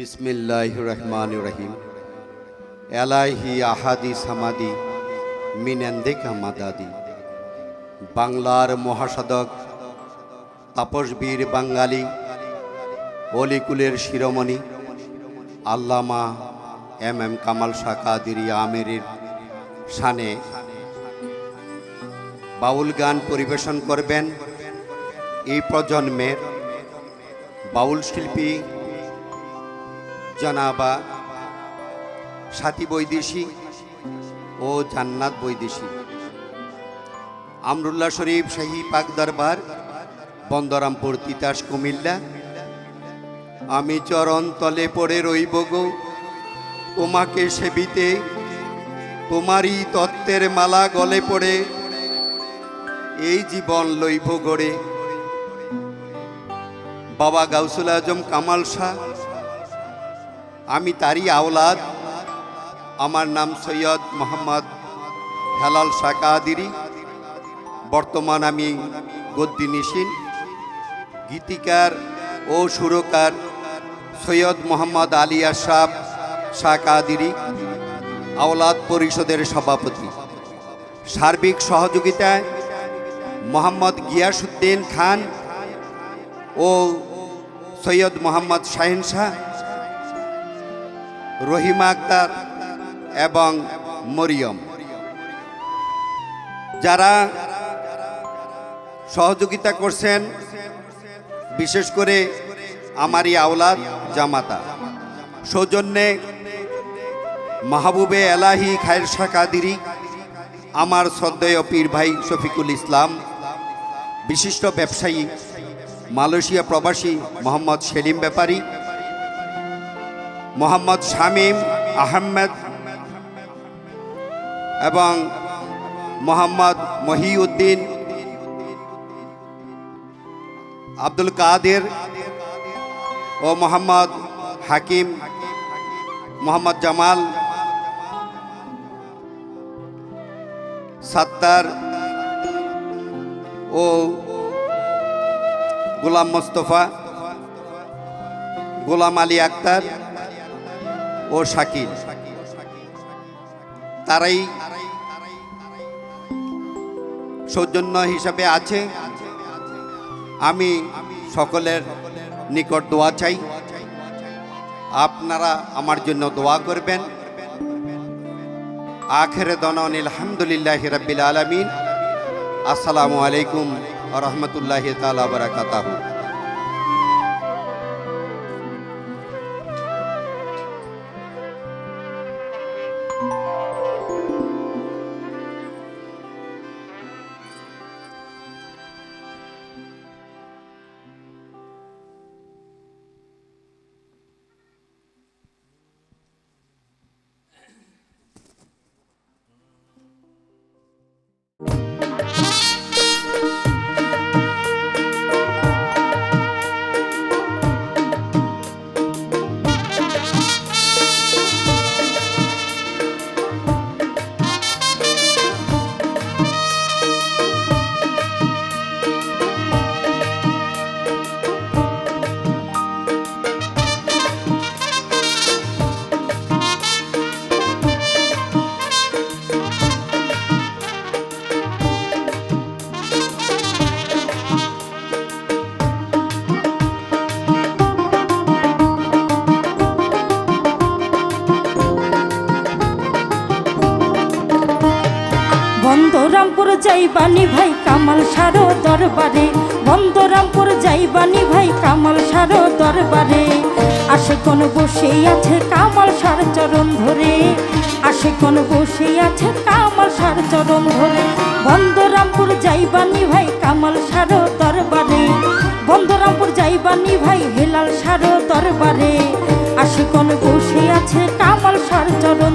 বিসমিল্লাহ রহমান রহিম। এলাহি আহাদি সামাদি মিনেন্দে কামাদাদি বাংলার মহাসাধক, তাপসবীর বাঙালি, অলিকুলের শিরোমণি, আল্লামা এম এম কামাল শাকাদিরি আমেরির শানে বাউল গান পরিবেশন করবেন এই প্রজন্মের বাউল শিল্পী জনাবা। সাথী বৈদেশী ও জান্নাত বৈদেশী। আমরুল্লাহ শরীফ শাহী পাক দরবার, বন্দরামপুর তিতাস কুমিল্লা। আমি চরণ তলে পড়ে রইব গো, তোমাকে সেবিতে। তোমারই তত্ত্বের মালা গলে পড়ে, এই জীবন লইব গড়ে। বাবা গাউসুল আজম কামাল শাহ আমি তারই আওলাদ। আমার নাম সৈয়দ মোহাম্মদ হেলাল শাকাদিরি বর্তমান আমি গদ্দি নিশিন। গীতিকার ও সুরকার সৈয়দ মোহাম্মদ আলী আশরাফ শাকাদিরি আওলাদ পরিষদের সভাপতি। সার্বিক সহযোগিতায় মোহাম্মদ গিয়াসুদ্দিন খান ও সৈয়দ মোহাম্মদ শাহিন শাহ রহিমা আক্তার এবং মরিয়ম। যারা সহযোগিতা করছেন, বিশেষ করে আমারই আওলাদ জামাতা। সৌজন্যে মাহবুবে এলাহি খায়ের শাকাদিরি আমার শ্রদ্ধেয় পীর ভাই শফিকুল ইসলাম, বিশিষ্ট ব্যবসায়ী, মালয়েশিয়া প্রবাসী মোহাম্মদ সেলিম ব্যাপারী মোহাম্মদ শামীম আহমেদ এবং মোহাম্মদ মহিউদ্দিন আব্দুল কাদের ও মোহাম্মদ হাকিম, মোহাম্মদ জামাল, সাত্তার ও গোলাম মোস্তফা, গোলাম আলী আক্তার ও শাকিল। তারাই সৌজন্য হিসাবে আছে। আমি সকলের নিকট দোয়া চাই। আপনারা আমার জন্য দোয়া করবেন। আখেরে দনন আলহামদুলিল্লাহ রব্বিল আলমিন। আসসালামু আলাইকুম রহমতুল্লাহ তালা বারাকাতাহু। যাইবানি ভাই, কামাল সারো দরবারে। বন্দরামপুর যাইবানি ভাই, কামাল সারো দরবারে। আসে কোন বসে আছে কামাল সার চরণ ধরে। আসে কোন বসে আছে কামাল সার চরণ ধরে। বন্দরামপুর যাইবানি ভাই, কামাল সারো দরবারে। বন্দরামপুর যাইবানি ভাই, হেলাল সারো দরবারে। আসে কোন বসে আছে কামাল সার চরণ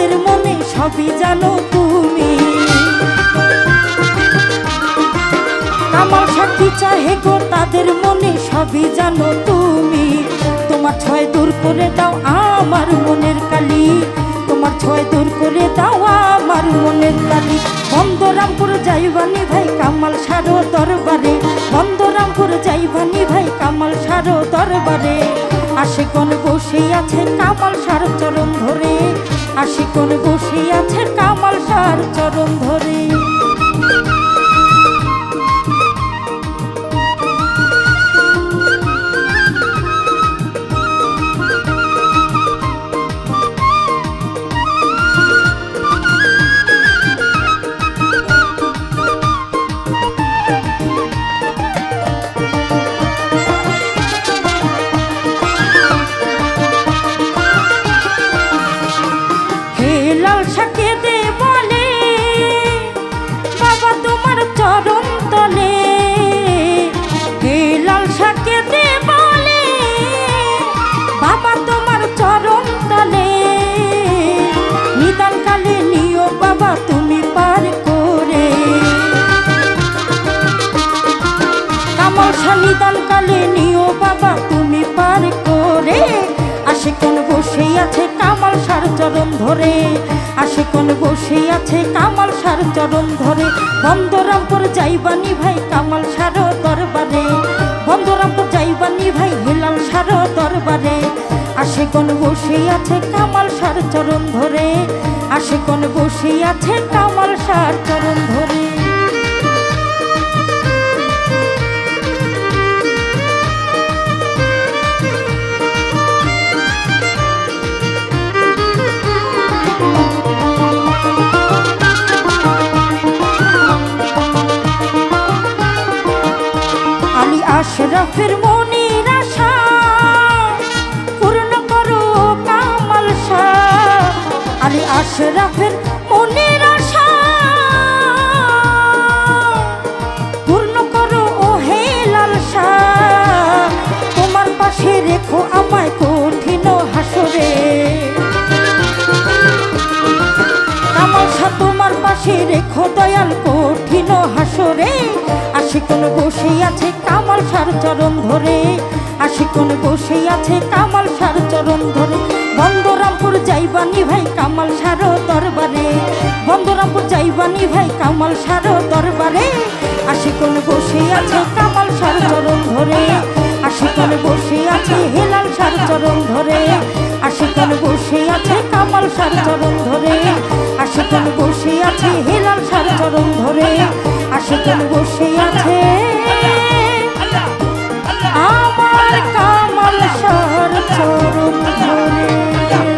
তাদের মনে সবই জানো তুমি। কামাল সাক্ষী চাহে গো, তাদের মনে সবই জানো তুমি। তোমার ছয় দূর করে দাও আমার মনের কালি। তোমার ছয় দূর করে দাও আমার মনের কালি। বন্দরামপুর যাইবানি ভাই, কামাল সারো দরবারে। বন্দরামপুর যাইবানি ভাই, কামাল সারো দরবারে। আসে কোন বসে আছে কামাল সার চরণ ধরে? আসে কোন বসে আছে কামাল সার চরণ ধরে? নিও বাবা, তুমি পার করে। আসে কোন বসে আছে কামাল সার চরণ ধরে। আসে কোন বসে আছে কামাল সার চরণ ধরে। বন্দরামপুর যাইবানি ভাই কামাল সার দরবারে। বন্দরামপুর যাইবানি ভাই হেলাল সার দরবারে। আসে কোন বসে আছে কামাল সার চরণ ধরে। আসে কোন বসে আছে কামাল সার চরণ ধরে। আশরাফের মনির আশা। পূর্ণ করো কামাল শাহ। আলী আশরাফের মনির আশা। পূর্ণ করো ও হে লাল তোমার পাশে রেখো আমায় কঠিন হাসরে। কামাল শাহ, তোমার পাশে রেখো দয়াল কঠিন হাসরে। আশিকন বসে আছে সার চরণ ধরে। আশিকন বসে আছে কামাল সার চরণ ধরে। বন্দরামপুর যাইবানি ভাই কামাল সার দরবারে। বন্দরামপুর যাইবানি ভাই কামাল সার দরবারে। আশিকন বসে আছে কামাল সার চরণ ধরে। আশিকন বসে আছে হেলাল সার চরণ ধরে। আশিকন বসে আছে কামাল সার চরণ ধরে। আশিকন বসে আছে হেলাল সার চরণ ধরে। আশিকন বসে আছে চরণ ধরে